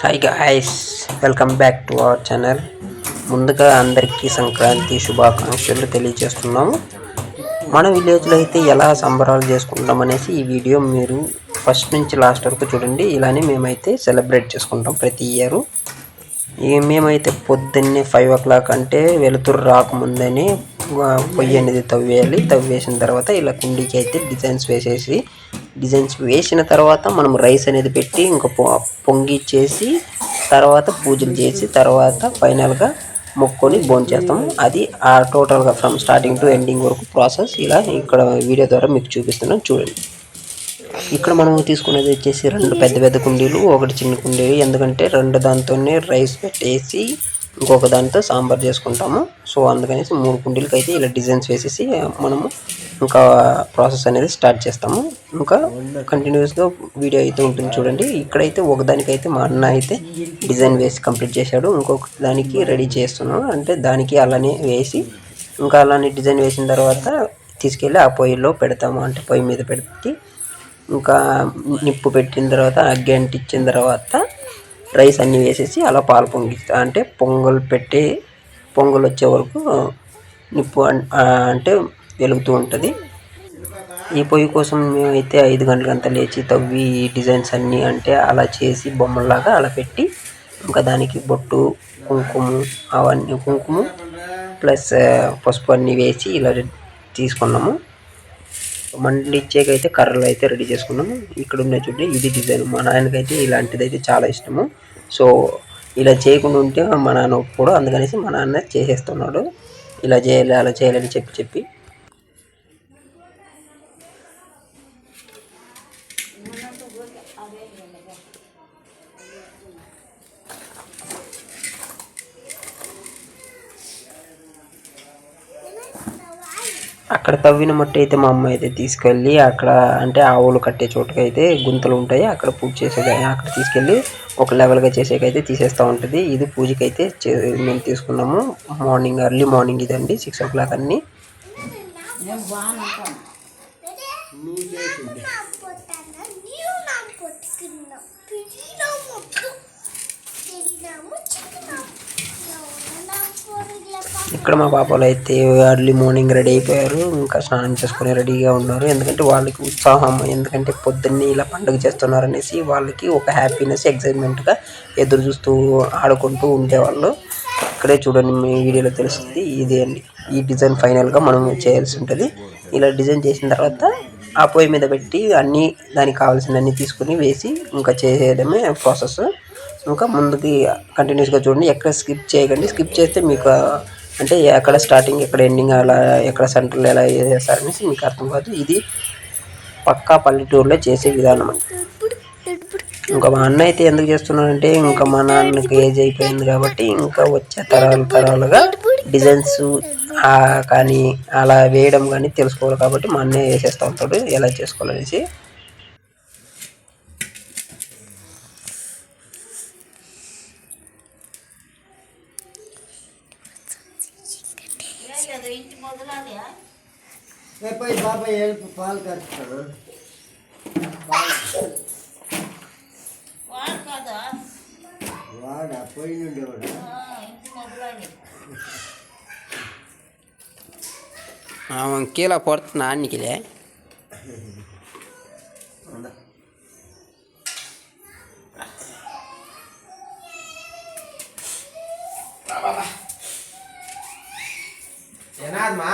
Hi guys welcome back to our channel ముందుగా అందరికీ సంక్రాంతి శుభాకాంక్షలు తెలియజేస్తున్నాము. మన విలేజ్లో అయితే ఎలా సంబరాలు చేసుకుంటాం అనేసి ఈ వీడియో మీరు ఫస్ట్ నుంచి లాస్ట్ వరకు చూడండి. ఇలానే మేమైతే సెలబ్రేట్ చేసుకుంటాం ప్రతి ఇయర్ మేమైతే పొద్దున్నే ఫైవ్ ఓ క్లాక్ అంటే వెలుతురు రాకముందని పొయ్యి అనేది తవ్వేయాలి. తవ్వేసిన తర్వాత ఇలా కుండీకి అయితే డిజైన్స్ వేసేసి డిజైన్స్ వేసిన తర్వాత మనం రైస్ అనేది పెట్టి ఇంకా పొంగిచ్చేసి తర్వాత పూజలు చేసి తర్వాత ఫైనల్గా మొక్కొని బోన్ చేస్తాము. అది ఆ టోటల్గా ఫ్రమ్ స్టార్టింగ్ టు ఎండింగ్ వరకు ప్రాసెస్ ఇలా ఇక్కడ వీడియో ద్వారా మీకు చూపిస్తున్నాను. చూడండి. ఇక్కడ మనం తీసుకునేది వచ్చేసి రెండు పెద్ద పెద్ద కుండీలు ఒకటి చిన్న కుండీలు. ఎందుకంటే రెండు దాంతోనే రైస్ పెట్టేసి ఇంకొక దానితో సాంబార్ చేసుకుంటాము. సో అందుకనేసి మూడు కుండీలకి అయితే ఇలా డిజైన్స్ వేసేసి మనము ఇంకా ప్రాసెస్ అనేది స్టార్ట్ చేస్తాము. ఇంకా కంటిన్యూస్గా వీడియో అయితే ఉంటుంది చూడండి. ఇక్కడైతే ఒకదానికైతే మా అన్న అయితే డిజైన్ వేసి కంప్లీట్ చేశాడు. ఇంకొక దానికి రెడీ చేస్తున్నాను. అంటే దానికి అలానే వేసి ఇంకా అలానే డిజైన్ వేసిన తర్వాత తీసుకెళ్ళి ఆ పొయ్యిలో పెడతాము. అంటే పొయ్యి మీద పెట్టి ఇంకా నిప్పు పెట్టిన తర్వాత అగ్గి అంటించిన తర్వాత రైస్ అన్నీ వేసేసి అలా పాలు పొంగిస్తా అంటే పొంగల్ పెట్టి పొంగల్ వచ్చే వరకు నిప్పు అన్- అంటే వెలుగుతూ ఉంటుంది. ఈ పొయ్యి కోసం మేమైతే ఐదు గంటలకంతా లేచి తవ్వి ఈ డిజైన్స్ అన్నీ అంటే అలా చేసి బొమ్మల్లాగా అలా పెట్టి ఇంకా దానికి బొట్టు కుంకుమ అవన్నీ కుంకుమ ప్లస్ పసుపు అన్నీ వేసి ఇలా తీసుకున్నాము. మండలి కర్రలు అయితే రెడీ చేసుకున్నాము. ఇక్కడ ఉన్న చూడండి ఇది డిజైన్. మా నాయనకైతే ఇలాంటిది అయితే చాలా ఇష్టము. సో ఇలా చేయకుండా ఉంటే మా నాన్న ఒప్పుకోడు. అందుకనేసి మా నాన్న చేసేస్తున్నాడు. ఇలా చేయాలి అలా చేయాలని చెప్పి చెప్పి అక్కడ తవ్విన మట్టి అయితే మా అమ్మ అయితే తీసుకెళ్ళి అక్కడ అంటే ఆవులు కట్టే చోటుకైతే గుంతలు ఉంటాయి అక్కడ పూజ చేసేది అక్కడ తీసుకెళ్ళి ఒక లెవెల్గా చేసేకైతే తీసేస్తూ ఉంటుంది. ఇది పూజకైతే చే- మేము తీసుకున్నాము. మార్నింగ్ ఎర్లీ మార్నింగ్ ఇదండి సిక్స్ ఓ క్లాక్ అన్ని ఇక్కడ మా పాపలు అయితే ఎర్లీ మార్నింగ్ రెడీ అయిపోయారు. ఇంకా స్నానం చేసుకుని రెడీగా ఉన్నారు. ఎందుకంటే వాళ్ళకి ఉత్సాహం ఎందుకంటే పొద్దున్నే ఇలా పండుగ చేస్తున్నారు అనేసి వాళ్ళకి ఒక హ్యాపీనెస్ ఎగ్జైట్మెంట్గా ఎదురు చూస్తూ ఆడుకుంటూ ఉండేవాళ్ళు. ఇక్కడే చూడండి మీ వీడియోలో తెలుస్తుంది. ఇదే అండి. ఈ డిజైన్ ఫైనల్గా మనం చేయాల్సి ఉంటుంది. ఇలా డిజైన్ చేసిన తర్వాత ఆ పొయ్యి మీద పెట్టి అన్నీ దానికి కావాల్సినవన్నీ తీసుకుని వేసి ఇంకా చేసేయడమే ప్రాసెస్ ఇంకా ముందుకి కంటిన్యూస్గా చూడండి. ఎక్కడ స్కిప్ చేయకండి. స్కిప్ చేస్తే మీకు అంటే ఎక్కడ స్టార్టింగ్ ఎక్కడ ఎండింగ్ అలా ఎక్కడ సెంటర్లో ఎలా చేస్తారనేసి మీకు అర్థం కాదు ఇది పక్కా పల్లెటూరులో చేసే విధానం అండి. ఇంకా మా అన్న అయితే ఎందుకు చేస్తున్నాడంటే ఇంకా మా నాన్నకి ఏజ్ అయిపోయింది కాబట్టి ఇంకా వచ్చే తరాలు తరాలుగా డిజైన్స్ కానీ అలా వేయడం కానీ తెలుసుకోవాలి కాబట్టి మా అన్నయ్య వేసేస్తూ ఉంటాడు ఎలా చేసుకోవాలనేసి పోయి బాబాయ్ హెల్ప్ పాలు కడుపుతాడు వాడా పోయి నుండి వాడా அவன் கீழே போகிறது நான் நிற்கல ఏనాదమ్మా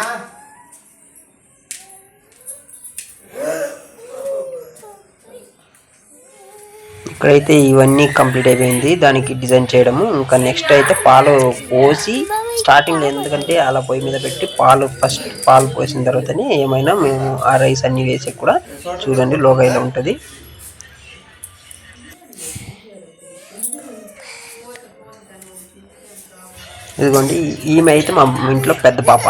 ఇక్కడైతే ఇవన్నీ కంప్లీట్ అయిపోయింది. దానికి డిజైన్ చేయడము. ఇంకా నెక్స్ట్ అయితే పాలు పోసి స్టార్టింగ్ ఎందుకంటే అలా పొయ్యి మీద పెట్టి పాలు ఫస్ట్ పాలు పోసిన తర్వాతనే ఏమైనా మేము ఆ రైస్ అన్ని వేసి కూడా చూడండి లోగా ఉంటుంది. ఇదిగోండి ఈమె అయితే మా ఇంట్లో పెద్ద పాప.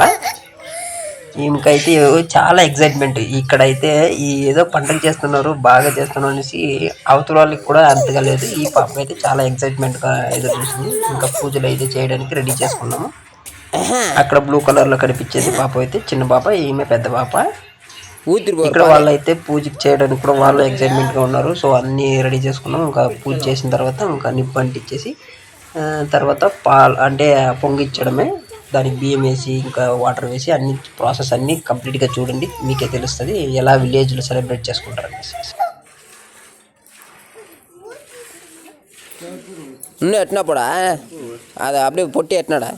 ఈమెకైతే చాలా ఎగ్జైట్మెంట్ ఇక్కడైతే ఈ ఏదో పండగ చేస్తున్నారు బాగా చేస్తున్నారు అనేసి అవతల వాళ్ళకి కూడా అంతగా లేదు. ఈ పాప అయితే చాలా ఎగ్జైట్మెంట్గా ఎదురు చూసింది. ఇంకా పూజలు అయితే చేయడానికి రెడీ చేసుకున్నాము. అక్కడ బ్లూ కలర్లో కనిపించేది పాప అయితే చిన్న పాప ఈమె పెద్ద పాప. ఇక్కడ వాళ్ళు అయితే పూజకి చేయడానికి కూడా వాళ్ళు ఎక్సైట్మెంట్గా ఉన్నారు. సో అన్ని రెడీ చేసుకున్నాం. ఇంకా పూజ చేసిన తర్వాత ఇంకా నిప్పు అంటించేసి తర్వాత పాలు అంటే పొంగిచ్చడమే. దానికి బియ్యం వేసి ఇంకా వాటర్ వేసి అన్ని ప్రాసెస్ అన్ని కంప్లీట్ గా చూడండి మీకే తెలుస్తుంది ఎలా విలేజ్ లో సెలబ్రేట్ చేసుకుంటారు అనేసి இன்னும் எட்டினா போடா அதை அப்படியே பொட்டி எட்டினாடா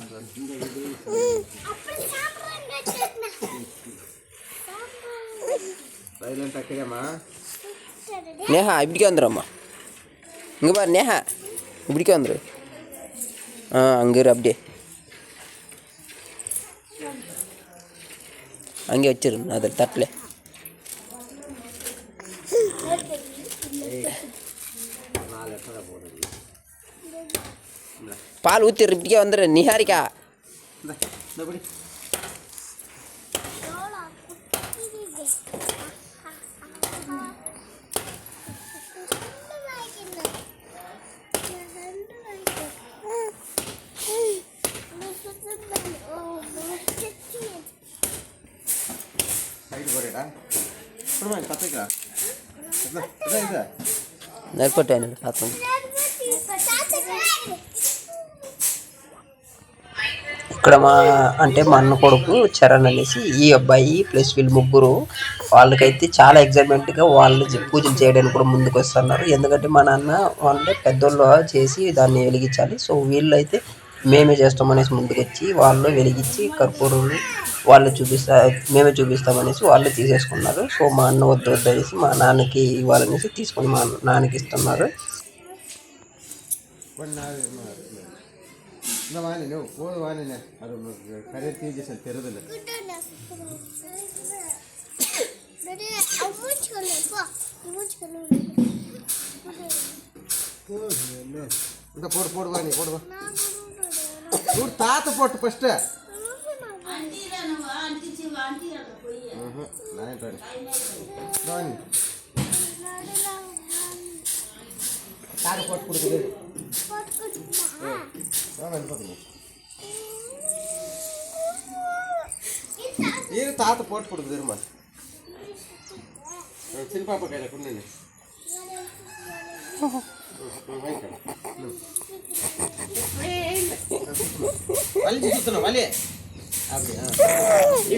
అప్పుడు సాంబార్ పెట్టిన సైలెంట్ అక్కడేమా நேஹா இப்படிக்கே வந்துடும்மா இங்கே பாரு நேஹா இப்படிக்கே வந்துரு ஆ அங்கே இரு அப்படியே அங்கே வச்சிருக்கணும் அதில் தட்டில். பால் ஊற்றி இப்படியே வந்துடு நிஹாரிக்கா ఇక్కడ మా అంటే మా అన్న కొడుకు చరణ్ అనేసి ఈ అబ్బాయి ప్లస్ వీళ్ళు ముగ్గురు వాళ్ళకైతే చాలా ఎగ్జైట్మెంట్గా వాళ్ళు పూజలు చేయడానికి కూడా ముందుకు వస్తున్నారు ఎందుకంటే మా నాన్న వాళ్ళు పెద్దోళ్ళు చేసి దాన్ని వెలిగించాలి. సో వీళ్ళైతే మేమే చేస్తామనేసి ముందుకొచ్చి వాళ్ళు వెలిగించి కర్పూరుని వాళ్ళు చూపిస్తా మేమే చూపిస్తామనేసి వాళ్ళు తీసేసుకున్నారు. సో మా అన్న వద్ద వద్దు అనేసి మా నాన్నకి ఇవ్వాలనేసి తీసుకొని మా నాన్నకి ఇస్తున్నారు. పోడు పోడు వాణి పోడు చూడు తాత పొట్టు ఫస్ట్ తాత పొట్టు కొడుకుది వెళ్ళిపోతుంది ఇది తాత పొట్టు కొడుకు తెరుమా చిన్న పాప కైనా కొన్ని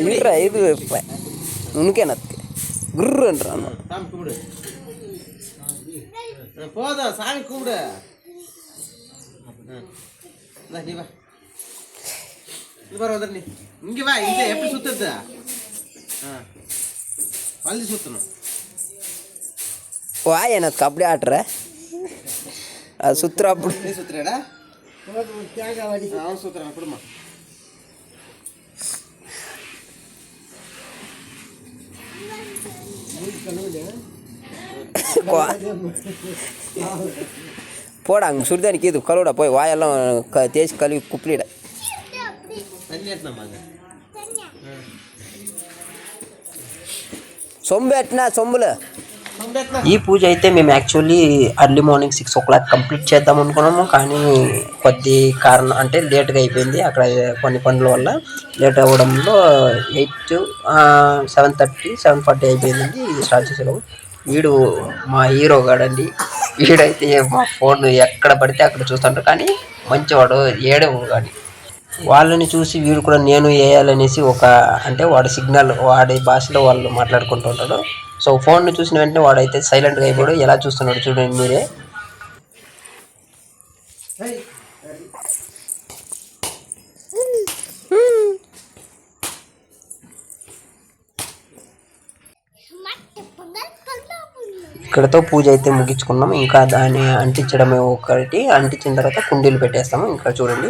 ಇಲ್ರ ಇದು ಉನ್ಕೇನತ್ಕೆ ಗುರ್ರ கூப்பிடு போதும் சாமி கூப்பிடு. நீ வா. பாரு நீ. இங்கே வா இங்கே எப்படி சுற்றுறது ஆ. வளைஞ்சு சுற்றணும் வா எனக்கு அப்படியே ஆட்டுற. அது சுத்துறா அப்படி சுற்றுறா தேங்காய் சுற்றுறேன் குடும்பம் போடா அங்கே சுடுதானிக்கு இது கழுவிட போய் வாயெல்லாம் க தேய்ச்சி கழுவி குப்பிலிட சொம்பு எட்டினா சொம்புல. ఈ పూజ అయితే మేము actually early morning six o'clock complete చేద్దాం అనుకున్నాము. కానీ కొద్ది కారణం అంటే లేట్గా అయిపోయింది. అక్కడ కొన్ని పనుల వల్ల late అవ్వడంలో eight seven thirty seven forty అయిపోయింది స్టార్ట్ చేసాము వీడు మా హీరో గాడండి. వీడైతే మా ఫోన్ ఎక్కడ పడితే అక్కడ చూస్తుంటారు కానీ మంచివాడు ఏడవు కానీ. వాళ్ళని చూసి వీడు కూడా నేను వేయాలనేసి ఒక అంటే వాడి సిగ్నల్ వాడి భాషలో వాళ్ళు మాట్లాడుకుంటూ ఉంటాడు. సో ఫోన్ చూసిన వెంటనే వాడైతే సైలెంట్గా అయిపోయాడు ఎలా చూస్తున్నాడు చూడండి మీరే. ఇక్కడతో పూజ అయితే ముగించుకున్నాం. ఇంకా దాన్ని అంటించడమే ఒకటి. అంటించిన తర్వాత కుండీలు పెట్టేస్తాము. ఇంకా చూడండి.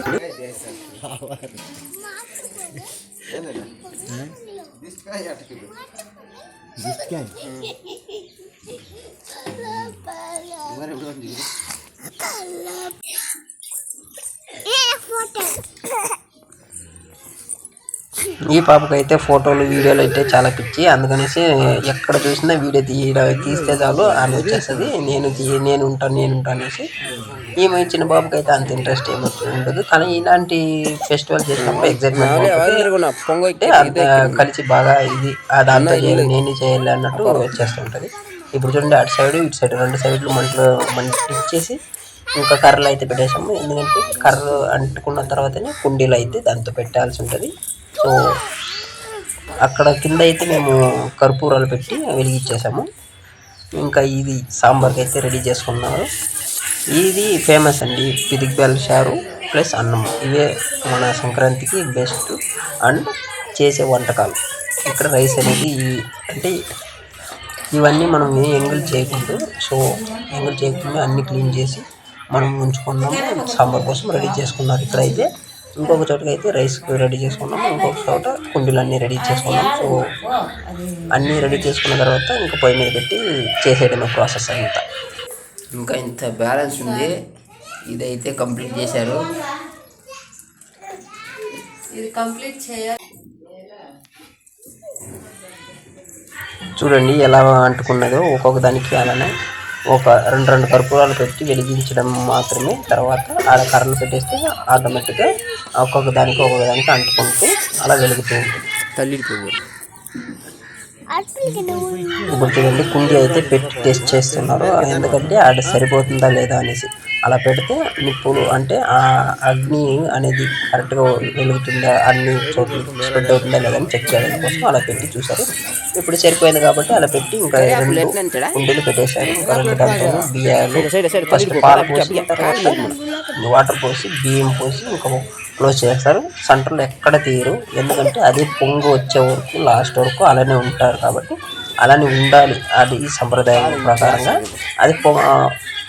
ఎవరు ఈ పాపకైతే ఫోటోలు వీడియోలు అయితే చాలా పిచ్చి. అందుకనేసి ఎక్కడ చూసినా వీడియో తీయడం తీస్తే చాలు ఆమె వచ్చేస్తుంది. నేను నేను ఉంటాను నేను ఉంటాను అనేసి ఈమె చిన్న బాబుకి అయితే అంత ఇంట్రెస్ట్ ఏమి ఉండదు. కానీ ఇలాంటి ఫెస్టివల్ చేసినప్పుడు ఎగ్జైట్మెంట్ కలిసి బాగా ఇది ఆ దాంతో చేయాలి నేను చేయాలి అన్నట్టు వచ్చేస్తుంటది ఇప్పుడు చూడండి అటు సైడ్ ఇటు సైడ్ రెండు సైడ్లు మంటలు మంటించేసి ఇంకా కర్రలు అయితే పెట్టేసాము ఎందుకంటే కర్ర అంటుకున్న తర్వాతనే కుండీలు అయితే దాంతో పెట్టాల్సి ఉంటుంది. సో అక్కడ కింద అయితే మేము కర్పూరాలు పెట్టి వెలిగించేసాము ఇంకా ఇది సాంబార్కి అయితే రెడీ చేసుకున్నారు. ఇది ఫేమస్ అండి పిదిగ్బెల్ చారు ప్లస్ అన్నం. ఇవే మన సంక్రాంతికి బెస్ట్ అండ్ చేసే వంటకాలు. ఇక్కడ రైస్ అనేది అంటే ఇవన్నీ మనం ఏ ఎంగిల్ చేయకూడదు. సో ఎంగిల్ చేయకుండా అన్నీ క్లీన్ చేసి మనం ఉంచుకున్నాము. సాంబార్ కోసం రెడీ చేసుకున్నారు ఇక్కడైతే. ఇంకొక చోటకి అయితే రైస్ రెడీ చేసుకున్నాము ఇంకొక చోట కుండీలు అన్నీ రెడీ చేసుకున్నాం. సో అన్నీ రెడీ చేసుకున్న తర్వాత ఇంకా పొయ్యి మీద పెట్టి చేసేయడమే ప్రాసెస్ అంతా. ఇంకా ఇంత బ్యాలెన్స్ ఉంది. ఇదైతే కంప్లీట్ చేశారు. ఇది కంప్లీట్ చేయాలి. చూడండి ఎలా అంటుకున్నదో ఒక్కొక్క దానికి అలానే ఒక రెండు రెండు కర్పూరాలు పెట్టి వెలిగించడం మాత్రమే. తర్వాత ఆడ కర్రలు పెట్టేస్తే ఆటోమేటిక్గా ఒక్కొక్క దానికి ఒక్కొక్క దానికి అంటుకుంటూ అలా వెలుగుతూ ఉంటుంది. తల్లి పువ్వు. ఇప్పుడు చూడండి కుండి అయితే పెట్టి టెస్ట్ చేస్తున్నారు. ఎందుకంటే ఆడ సరిపోతుందా లేదా అనేసి. అలా పెడితే నిప్పులు అంటే ఆ అగ్ని అనేది కరెక్ట్గా వెలుగుతుందా అన్ని చోట్ల స్ప్రెడ్ అవుతుందా లేదా అని చెక్ చేయడం కోసం అలా పెట్టి చూసారు ఇప్పుడు సరిపోయింది కాబట్టి అలా పెట్టి ఇంకా రెండు కుండీలు పెట్టేశారు. ఇంకా రెండు బియ్యాలు ఫస్ట్ పాలు పోసి తర్వాత వాటర్ పోసి బియ్యం పోసి ఇంకా క్లోజ్ చేస్తారు. సెంటర్లో ఎక్కడ తీయరు. ఎందుకంటే అది పొంగు వచ్చే వరకు లాస్ట్ వరకు అలానే ఉంటారు కాబట్టి అలానే ఉండాలి. అది ఈ సంప్రదాయం ప్రకారంగా. అది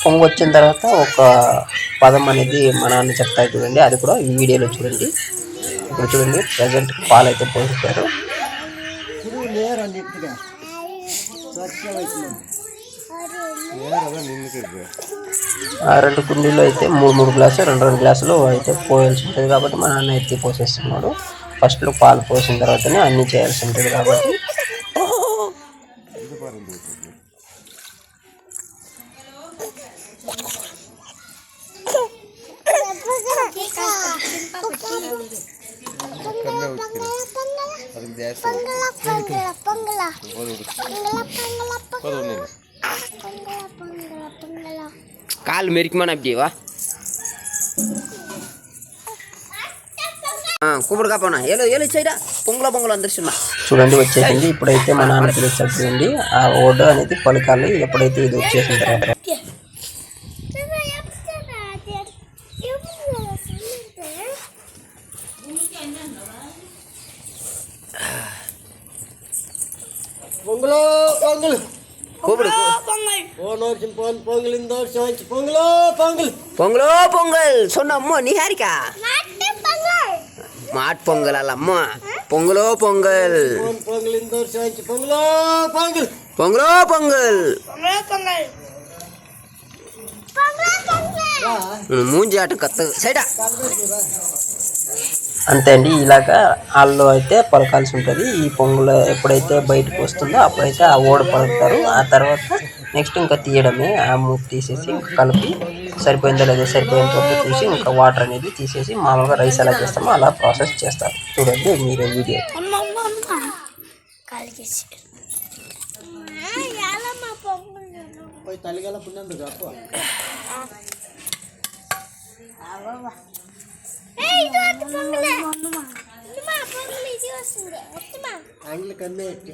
పొంగు వచ్చిన తర్వాత ఒక పదం అనేది మా నాన్న చెప్తారు చూడండి. అది కూడా ఈ వీడియోలో చూడండి. ఇప్పుడు చూడండి ప్రజెంట్ పాలు అయితే పోసేసారు ఆ రెండు కుండీలో అయితే మూడు మూడు గ్లాసులు రెండు రెండు గ్లాసులు అయితే పోయాల్సి ఉంటుంది కాబట్టి మా నాన్న ఎత్తి పోసేస్తున్నాడు. ఫస్ట్లో పాలు పోసిన తర్వాతనే అన్నీ చేయాల్సి ఉంటుంది కాబట్టి. Kalau merik mana dia kubur kapan ya ya lihat ya punggul punggul under sana sudah di wajah ini pada itu mana anak tidak sadar ini ah order ini tuh paling kali ya pada itu itu wajah பொங்கலோ பொங்கல். கூப்பிடு போன வருஷம் phone Pongal. இந்த வருஷம் வச்சு பொங்கலோ பொங்கல். பொங்கலோ பொங்கல். சொன்ன அம்மா நீ ஹாரிக்கா மாட் பொங்கல். அல்ல அம்மா. பொங்கலோ பொங்கல். பொங்கல். மூஞ்சி ஆட்டம் கத்து சைடா అంతే అండి ఇలాగా వాళ్ళు అయితే పలకాల్సి ఉంటుంది. ఈ పొంగులు ఎప్పుడైతే బయటకు వస్తుందో అప్పుడైతే ఆ ఓడ పలుకుతారు. ఆ తర్వాత నెక్స్ట్ ఇంకా తీయడమే. ఆ మూత తీసేసి ఇంకా కలిపి సరిపోయిందో లేదో సరిపోయేంత వరకు చూసి ఇంకా వాటర్ అనేది తీసేసి మామూలుగా రైస్ ఎలా చేస్తామో అలా ప్రాసెస్ చేస్తారు. చూడండి మీరు వీడియో. తల్లిగల ఇది అటు పొంగలే అమ్మా పొంగలు ఇది వస్తుంది ఎత్తమా ఆంగ్ల కన్నే ఎట్టి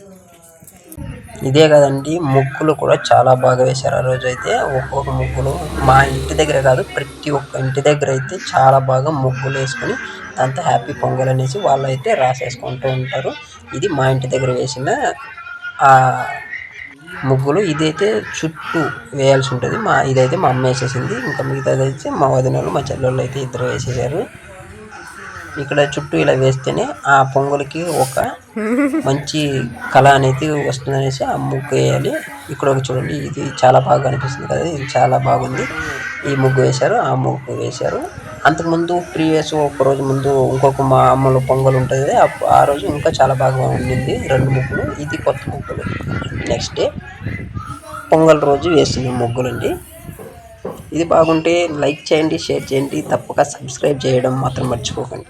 ఇదే కదండి ముగ్గులు కూడా చాలా బాగా వేశారు ఆ రోజు అయితే ఒక్కొక్క ముగ్గులు మా ఇంటి దగ్గర కాదు ప్రతి ఒక్క ఇంటి దగ్గర అయితే చాలా బాగా ముగ్గులు వేసుకొని దాంతో హ్యాపీ పొంగల్ అనేసి వాళ్ళు అయితే రాసేసుకుంటూ ఉంటారు. ఇది మా ఇంటి దగ్గర వేసిన ఆ ముగ్గులు. ఇదైతే చుట్టూ వేయాల్సి ఉంటుంది. మా ఇదైతే మా అమ్మ వేసేసింది. ఇంకా మిగతాది అయితే మా వదినలు మా చెల్లెళ్ళు అయితే ఇద్దరు వేసేసారు ఇక్కడ చుట్టూ ఇలా వేస్తేనే ఆ పొంగల్కి ఒక మంచి కళ అనేది వస్తుందనేసి ఆ ముగ్గు వేయాలి. ఇక్కడ ఒక చూడండి ఇది చాలా బాగా అనిపిస్తుంది కదా ఇది చాలా బాగుంది. ఈ ముగ్గు వేశారు ఆ ముగ్గు వేశారు. అంతకుముందు ప్రీవియస్ ఒక రోజు ముందు ఇంకొక మా అమ్మలో పొంగల్ ఉంటుంది ఆ- ఆ రోజు ఇంకా చాలా బాగా ఉండింది. రెండు ముగ్గులు ఇది కొత్త ముగ్గులు. నెక్స్ట్ డే పొంగల్ రోజు వేసిన ముగ్గులండి. ఇది బాగుంటే లైక్ చేయండి షేర్ చేయండి. తప్పక సబ్స్క్రైబ్ చేయడం మాత్రం మర్చిపోకండి.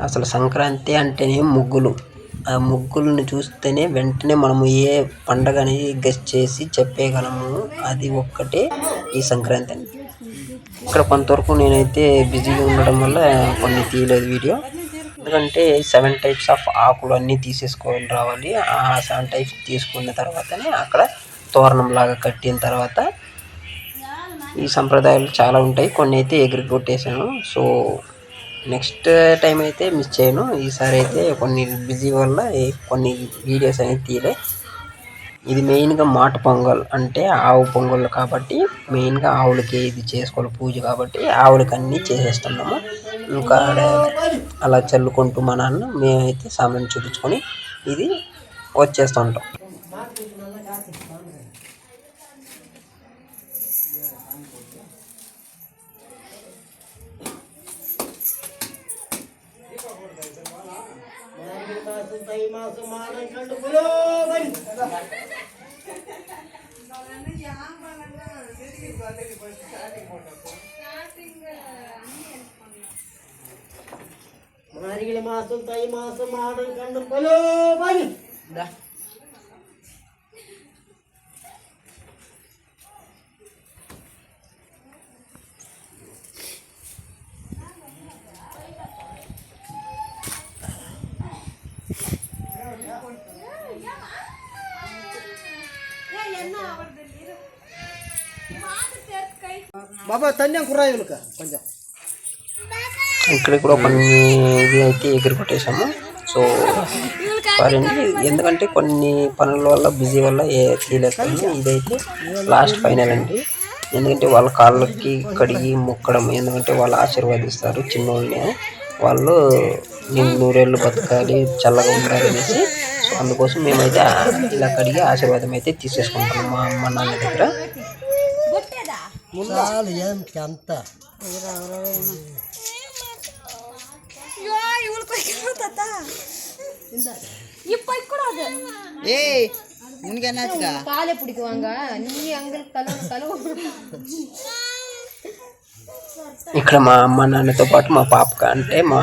అసలు సంక్రాంతి అంటేనే ముగ్గులు. ఆ ముగ్గులను చూస్తేనే వెంటనే మనము ఏ పండగ అనేది గెస్ట్ చేసి చెప్పేయగలము. అది ఒక్కటే ఈ సంక్రాంతి. అని ఇక్కడ కొంతవరకు నేనైతే బిజీగా ఉండడం వల్ల కొన్ని తీయలేదు వీడియో. ఎందుకంటే సెవెన్ టైప్స్ ఆఫ్ ఆకులు అన్నీ తీసేసుకొని రావాలి. ఆ సెవెన్ టైప్స్ తీసుకున్న తర్వాతనే అక్కడ తోరణం లాగా కట్టిన తర్వాత ఈ సంప్రదాయాలు చాలా ఉంటాయి. కొన్ని అయితే ఎగిరి కొట్టేశాను సో నెక్స్ట్ టైం అయితే మిస్ చేయను. ఈసారి అయితే కొన్ని బిజీ వల్ల కొన్ని వీడియోస్ అనేది తీయలే. ఇది మెయిన్గా మాట పొంగల్ అంటే ఆవు పొంగల్ కాబట్టి మెయిన్గా ఆవులకి ఇది చేసుకోవాలి పూజ కాబట్టి ఆవులకి అన్నీ చేసేస్తున్నాము. ఇంకా అలా చల్లుకుంటూ మా నాన్న మేమైతే సామాన్ చూపించుకొని ఇది వచ్చేస్తుంటాం தை மாசம் மானம் கண்டு புலோவன் மாரிகளை மாசம் தை மாசம் மாடம் கண்டு புலோவன் ఇక్కడ కూడా కొన్ని ఇది అయితే ఎగిరి కొట్టేశాము. సో సారీ అండి ఎందుకంటే కొన్ని పనుల వల్ల బిజీ వల్ల ఏ తీయలేకపోయాను ఇదైతే లాస్ట్ ఫైనల్ అండి. ఎందుకంటే వాళ్ళ కాళ్ళకి కడిగి మొక్కడం ఎందుకంటే వాళ్ళు ఆశీర్వదిస్తారు చిన్నోళ్ళని. వాళ్ళు నేను నూరేళ్ళు బతకాలి చల్లగా ఉండాలి అనేసి. సో అందుకోసం మేమైతే ఇలా కడిగి ఆశీర్వాదం అయితే తీసేసుకుంటాం మా అమ్మ నాన్న దగ్గర. చాలు ఏం అంత ஏய் உனக்கு என்னாச்சுக்கா காலை பிடிக்குவாங்க நீ அங்கே கலவு கலவு ఇక్కడ మా అమ్మ నాన్నతో పాటు మా పాప అంటే మా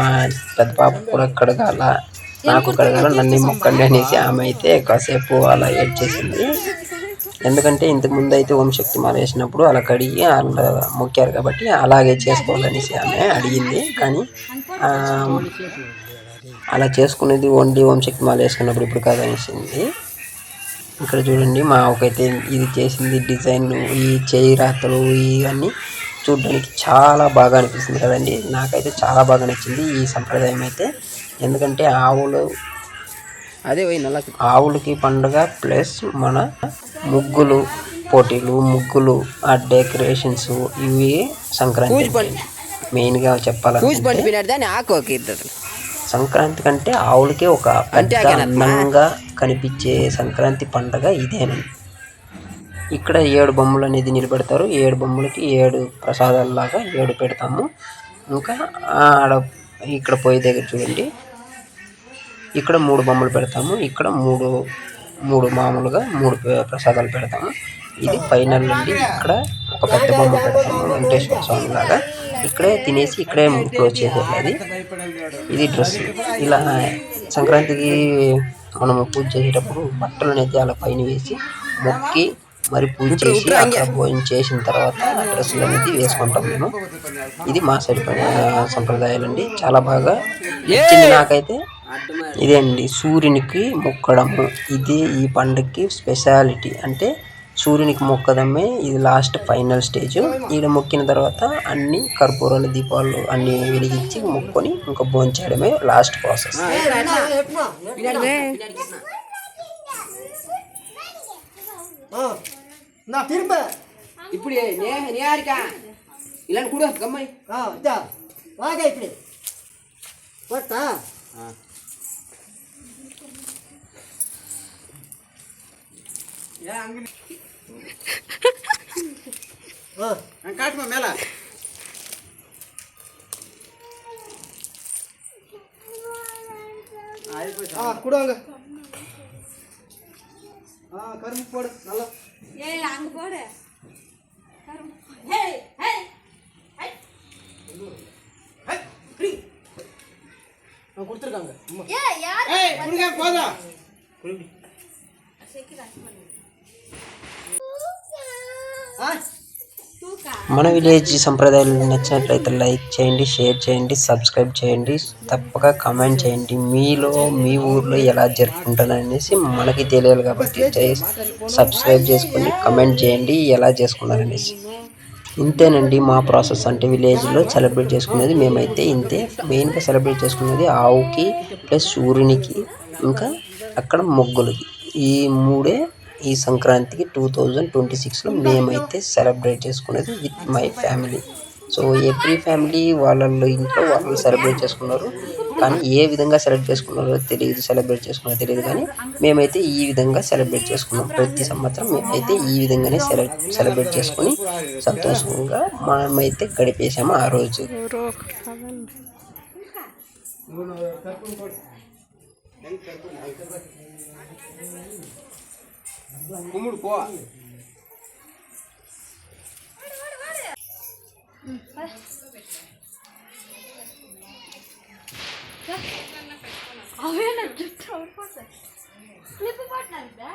పెద్ద పాప కూడా కడగాల నాకు కడగాల నన్ను మొక్కండి అనేసి ఆమె అయితే కాసేపు అలా ఏడ్ చేసింది ఎందుకంటే ఇంతకు ముందు అయితే ఓం శక్తి మాల వేసినప్పుడు అలా కడిగి అలా మొక్కారు కాబట్టి అలాగే చేసుకోవాలనేసి ఆమె అడిగింది. కానీ అలా చేసుకునేది ఓన్లీ ఓం శక్తి మాల వేసుకున్నప్పుడు ఇప్పుడు కాదనేసింది. ఇక్కడ చూడండి మా ఒకైతే ఇది చేసింది డిజైన్ ఈ చేయి రాతలు ఇవన్నీ చూడడానికి చాలా బాగా అనిపిస్తుంది కదండి. నాకైతే చాలా బాగా నచ్చింది ఈ సంప్రదాయం అయితే. ఎందుకంటే ఆవులు అదే పోయిన ఆవులకి పండుగ ప్లస్ మన ముగ్గులు పోటీలు ముగ్గులు ఆ డెకరేషన్స్ ఇవి సంక్రాంతి. మెయిన్గా చెప్పాలంటే సంక్రాంతి కంటే ఆవులకే ఒక. అందంగా కనిపించే సంక్రాంతి పండగ ఇదేనండి ఇక్కడ ఏడు బొమ్మలు అనేది నిలబెడతారు. ఏడు బొమ్మలకి ఏడు ప్రసాదాలలాగా ఏడు పెడతాము. ఇంకా ఆడ ఇక్కడ పోయి దగ్గర చూడండి. ఇక్కడ మూడు బొమ్మలు పెడతాము. ఇక్కడ మూడు మూడు మామూలుగా మూడు ప్ర- ప్రసాదాలు పెడతాము. ఇది ఫైనల్ అండి ఇక్కడ ఒక పెద్ద బొమ్మ పెడతాము. వెంకటేశ్వర స్వామి లాగా. ఇక్కడే తినేసి ఇక్కడే క్లోజ్ చేసేది ఇది డ్రెస్. ఇలా సంక్రాంతికి మనము పూజ చేసేటప్పుడు బట్టలు అనేది అలా పైన వేసి మొక్కి మరి పూజ చేసి అక్కడ భోజనం చేసిన తర్వాత ఆ డ్రెస్సులు అనేది వేసుకుంటాం మేము. ఇది మా సైడ్ పని సంప్రదాయాలు అండి చాలా బాగా నచ్చింది నాకైతే. ఇదే అండి సూర్యునికి మొక్కడము. ఇది ఈ పండుగకి స్పెషాలిటీ. అంటే సూర్యునికి మొక్కడమే ఇది లాస్ట్ ఫైనల్ స్టేజ్. ఈడ మొక్కిన తర్వాత అన్ని కర్పూరాలు దీపాలు అన్ని వెలిగించి మొక్కొని ఇంకా భోంచేయడమే లాస్ట్ ప్రాసెస్. ఇప్పుడు ఇలాంటి కూడా గమ్మాయి ఇదా. காட்டுமா மேல? ஆ கூடாங்க ஆ கரும்பு போடு நல்லா. ஏய் அங்க போடு. கரும்பு. ஏய் ஏய் கொடுத்துருக்காங்க ஏய் யார் ஏய் குடிங்க போதா குடி మన విలేజ్ సంప్రదాయాలు నచ్చినట్లయితే లైక్ చేయండి షేర్ చేయండి సబ్స్క్రైబ్ చేయండి తప్పక కమెంట్ చేయండి. మీలో మీ ఊర్లో ఎలా జరుపుకుంటారు అనేసి మనకి తెలియాలి కాబట్టి సబ్స్క్రైబ్ చేసుకొని కమెంట్ చేయండి ఎలా చేసుకున్నారనేసి. ఇంతేనండి మా ప్రాసెస్. అంటే విలేజ్లో సెలబ్రేట్ చేసుకునేది మేమైతే ఇంతే. మెయిన్గా సెలబ్రేట్ చేసుకునేది ఆవుకి ప్లస్ సూర్యునికి ఇంకా అక్కడ మొగ్గులకి. ఈ మూడే ఈ సంక్రాంతికి టూ థౌజండ్ ట్వంటీ సిక్స్లో మేమైతే సెలబ్రేట్ చేసుకునేది with my family. So every family వాళ్ళ ఇంట్లో వాళ్ళు సెలబ్రేట్ చేసుకున్నారు. కానీ ఏ విధంగా సెలెక్ట్ చేసుకున్నారో తెలియదు సెలబ్రేట్ చేసుకున్నారో తెలియదు కానీ మేమైతే ఈ విధంగా సెలబ్రేట్ చేసుకున్నాం. ప్రతి సంవత్సరం మేమైతే ఈ విధంగానే సెలెక్ట్ సెలబ్రేట్ చేసుకుని సంతోషంగా మనమైతే గడిపేశాము ఆ రోజు. కుమ్ముడు పో. అవే నా జుట్టు క్లిప్ పట్టినా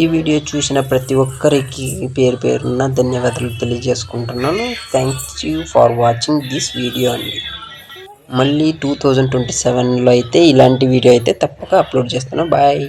ఈ వీడియో చూసిన ప్రతి ఒక్కరికి పేరు పేరున్న ధన్యవాదాలు తెలియజేసుకుంటున్నాను. Thank you for watching this video అండి మళ్ళీ టూ థౌజండ్ ట్వంటీ సెవెన్లో అయితే ఇలాంటి వీడియో అయితే తప్పక అప్లోడ్ చేస్తాను. బాయ్